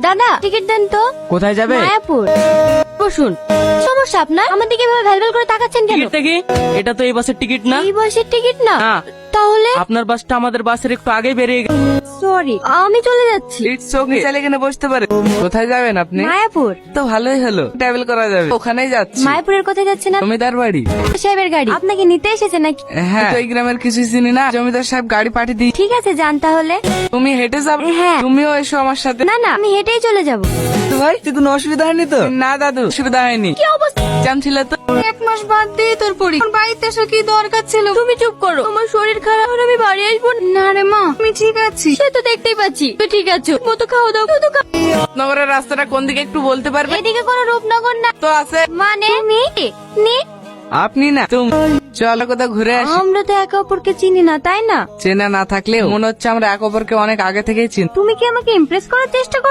দাদা টিকিট দেন তো। কোথায় যাবে? মায়াপুর। বসুন। সমস্যা আপনার? আমার দিকে এভাবে ভ্যালভ্যাল করে তাকাচ্ছেন কেন? টিকিটটা কি? এটা তো এই বাসের টিকিট না? এই বয়সের টিকিট না? না। তাহলে? আপনার বাসটা আমাদের বাসের একটু আগে বেরিয়ে গেছে। সরি আমি চলে যাচ্ছি। ইটস ওকে চাইলে এখানে বসতে পারে কোথায় যাবেন আপনি? মায়াপুর। তো ভালোই হলো। ট্রাভেল করা যাবে। ওখানেই যাচ্ছি। মায়াপুরের কোথায় যাচ্ছেন আপনি? জমিদার বাড়ি। সাহেবের গাড়ি। আপনাকে নিতে এসেছে নাকি? হ্যাঁ তো এই গ্রামের কিছুই চিনি না। জমিদার সাহেব গাড়ি পাঠিয়ে দিই। ঠিক আছে যান তাহলে। তুমি হেঁটে যাবে হ্যাঁ। তুমিও এসো আমার সাথে। না না আমি হেঁটেই চলে যাব। তো ভাই তুই কোনো অসুবিধা হয়নি তো? না দাদু। অসুবিধা হয়নি। কি অবস্থা? ছিল তো? এক মাস বাদ দিয়ে তোর বাড়িতে এসে কি দরকার ছিল? তুমি চুপ করো। আমার শরীর খারাপ হলে আমি বাড়ি আসব না। রে মা আমি ঠিক আছি। সে তো দেখতেই পাচ্ছি। তুই ঠিক আছো। মতো খাওয়া দাও খাও। নগরের রাস্তাটা কোন দিকে একটু বলতে পারবে? এদিকে কোনো রূপনগর না। তো আছে। মানে? নি নি। আপনি না তুমি। চলো কোথাও ঘুরে আসি। আমরা তো একে অপরকে চিনি না তাই না? চেনা না থাকলেও মনে হচ্ছে আমরা এক অপরকে অনেক আগে থেকেই চিনি। তুমি কি আমাকে ইমপ্রেস করার চেষ্টা করো